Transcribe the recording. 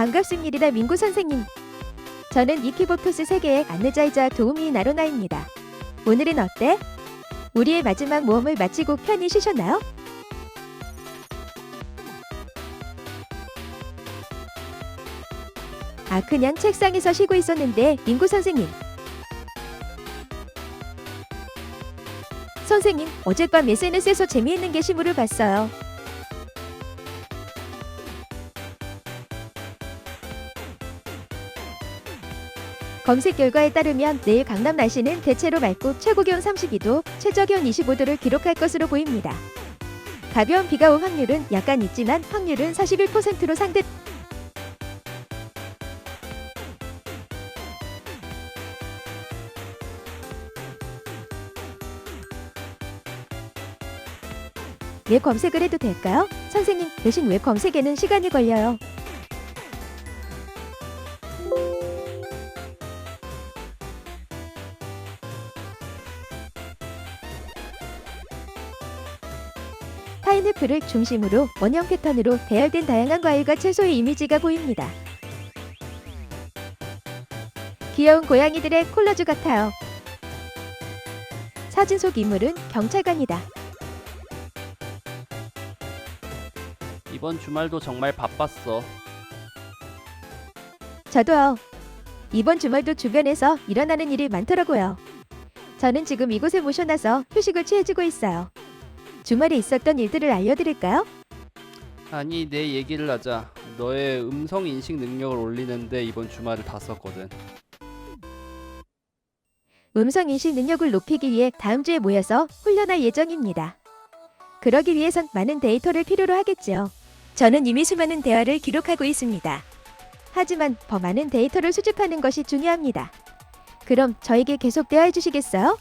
반갑습니다, 민구 선생님. 저는 이키보토스 세계의 안내자이자 도우미 나로나입니다. 오늘은 어때? 우리의 마지막 모험을 마치고 편히 쉬셨나요? 아, 그냥 책상에서 쉬고 있었는데, 민구 선생님. 선생님, 어젯밤 SNS에서 재미있는 게시물을 봤어요. 검색 결과에 따르면 내일 강남 날씨는 대체로 맑고 최고 기온 32도, 최저 기온 25도를 기록할 것으로 보입니다. 가벼운 비가 올 확률은 약간 있지만 확률은 41%로 상대 웹 검색을 해도 될까요? 선생님, 대신 웹 검색에는 시간이 걸려요. 파인애플을 중심으로 원형 패턴으로 배열된 다양한 과일과 채소의 이미지가 보입니다. 귀여운 고양이들의 콜라주 같아요. 사진 속 인물은 경찰관이다. 이번 주말도 정말 바빴어. 저도요. 이번 주말도 주변에서 일어나는 일이 많더라고요. 저는 지금 이곳에 모셔놔서 휴식을 취해주고 있어요. 주말에 있었던 일들을 알려드릴까요? 아니 내 얘기를 하자. 너의 음성 인식 능력을 올리는데 이번 주말을 다 썼거든. 음성 인식 능력을 높이기 위해 다음 주에 모여서 훈련할 예정입니다. 그러기 위해선 많은 데이터를 필요로 하겠지요. 저는 이미 수많은 대화를 기록하고 있습니다. 하지만 더 많은 데이터를 수집하는 것이 중요합니다. 그럼 저에게 계속 대화해 주시겠어요?